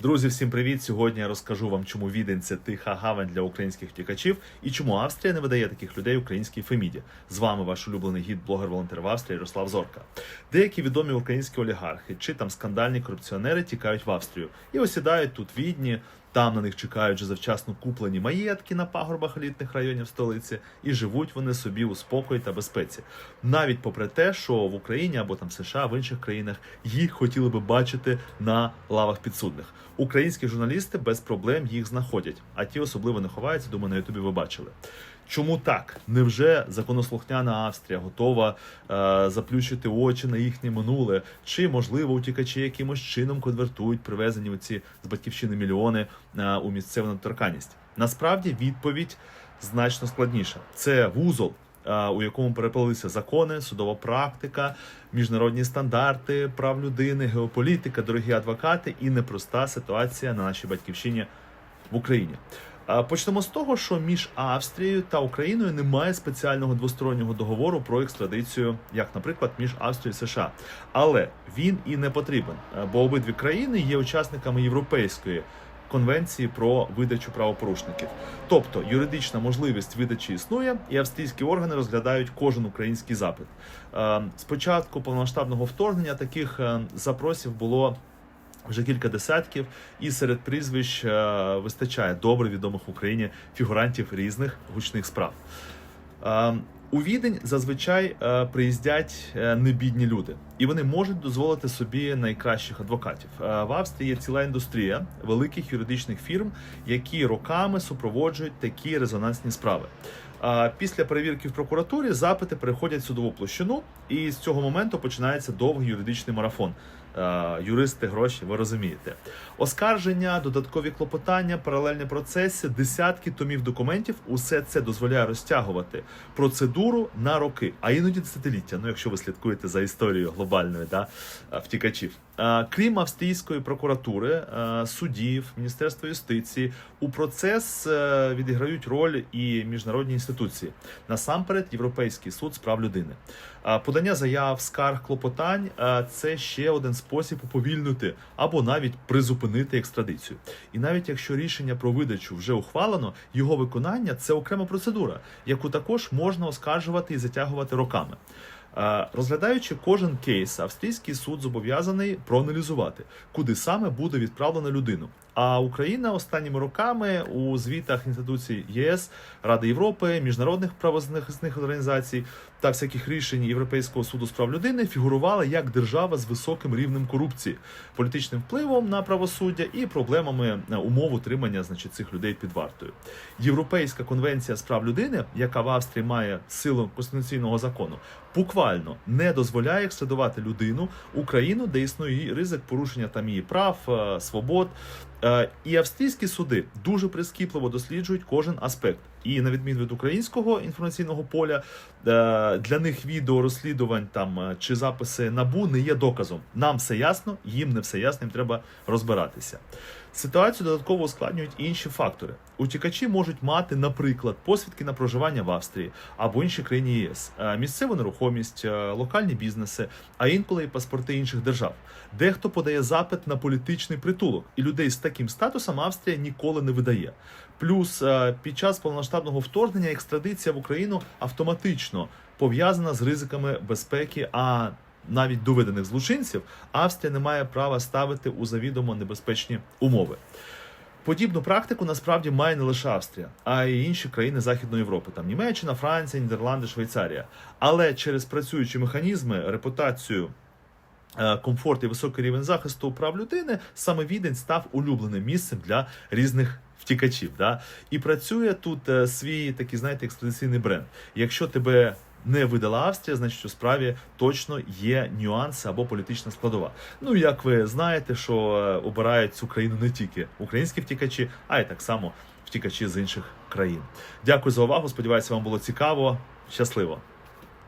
Друзі, всім привіт! Сьогодні я розкажу вам, чому Відень це тиха гавань для українських втікачів і чому Австрія не видає таких людей українській Феміді. З вами ваш улюблений гід, блогер-волонтер в Австрії Ярослав Зорка. Деякі відомі українські олігархи чи там скандальні корупціонери тікають в Австрію і осідають тут Відні. Там на них чекають вже завчасно куплені маєтки на пагорбах елітних районів столиці, і живуть вони собі у спокої та безпеці. Навіть попри те, що в Україні або там США в інших країнах їх хотіли би бачити на лавах підсудних. Українські журналісти без проблем їх знаходять, а ті особливо не ховаються. Думаю, на Ютубі ви бачили. Чому так? Невже законослухняна Австрія готова е, заплющити очі на їхнє минуле? Чи можливо утікачі якимось чином конвертують привезені оці з батьківщини мільйони у місцеву недоторканність? Насправді відповідь значно складніша. Це вузол, е, у якому переплелися закони, судова практика, міжнародні стандарти прав людини, геополітика, дорогі адвокати і непроста ситуація на нашій батьківщині в Україні. Почнемо з того, що між Австрією та Україною немає спеціального двостороннього договору про екстрадицію, як, наприклад, між Австрією і США. Але він і не потрібен, е, бо обидві країни є учасниками європейської. Конвенції про видачу правопорушників, тобто юридична можливість видачі існує, і австрійські органи розглядають кожен український запит. Е, Спочатку повномасштабного вторгнення таких е, запросів було вже кілька десятків, і серед прізвищ е, вистачає добре відомих в Україні фігурантів різних гучних справ. Е, У Відень зазвичай е, приїздять е, небідні люди, і вони можуть дозволити собі найкращих адвокатів. Е, В Австрії є ціла індустрія великих юридичних фірм, які роками супроводжують такі резонансні справи. Після перевірки в прокуратурі запити переходять в судову площину, і з цього моменту починається довгий юридичний марафон. Е, Юристи, гроші, ви розумієте. Оскарження, додаткові клопотання, паралельні процеси, десятки томів документів. Усе це дозволяє розтягувати процедуру на роки, а іноді десятиліття. Ну, якщо ви слідкуєте за історією глобальною да, е, втікачів. Е, Крім австрійської прокуратури, судів, міністерства юстиції, у процес відіграють роль і міжнародні інституції. Насамперед, Європейський суд з прав людини. Подання заяв, скарг, клопотань це ще один спосіб уповільнити або навіть призупинити екстрадицію. І навіть якщо рішення про видачу вже ухвалено, його виконання це окрема процедура, яку також можна оскаржувати і затягувати роками. Е, Розглядаючи кожен кейс, австрійський суд зобов'язаний проаналізувати, куди саме буде відправлена людину. А Україна останніми роками у звітах інституцій ЄС, Ради Європи, міжнародних правозахисних організацій та всяких рішень Європейського суду з прав людини фігурувала як держава з високим рівнем корупції, політичним впливом на правосуддя і проблемами е, умов утримання значить, цих людей під вартою. Європейська конвенція з прав людини, яка в Австрії має силу конституційного закону, буквально не дозволяє екстрадувати людину у країну, де існує ризик порушення там її прав, е, свобод. Е, І австрійські суди дуже прискіпливо досліджують кожен аспект. І на відміну від українського інформаційного поля, е, для них відео розслідувань там чи записи набу не є доказом. Нам все ясно, їм не все ясно, їм треба розбиратися. Ситуацію додатково ускладнюють інші фактори. Утікачі можуть мати, наприклад, посвідки на проживання в Австрії або іншій країні ЄС, місцеву нерухомість, е, локальні бізнеси, а інколи і паспорти інших держав. Дехто подає запит на політичний притулок, і людей з таким статусом Австрія ніколи не видає. Плюс е, під час повномасштабного вторгнення екстрадиція в Україну автоматично пов'язана з ризиками безпеки. а навіть доведених злочинців Австрія не має права ставити у завідомо небезпечні умови. Подібну практику насправді має не лише Австрія, а й інші країни Західної Європи, там Німеччина, Франція, Нідерланди, Швейцарія. Але через працюючі механізми, репутацію. е, Комфорт і високий рівень захисту прав людини саме Відень став улюбленим місцем для різних втікачів. Да? І працює тут е, свій такий, знаєте, екстрадиційний бренд. Якщо тебе не видала Австрія, значить у справі точно є нюанси або політична складова. Ну як ви знаєте, що е, обирають цю країну не тільки українські втікачі, а й так само втікачі з інших країн. Дякую за увагу. Сподіваюся, вам було цікаво. Щасливо!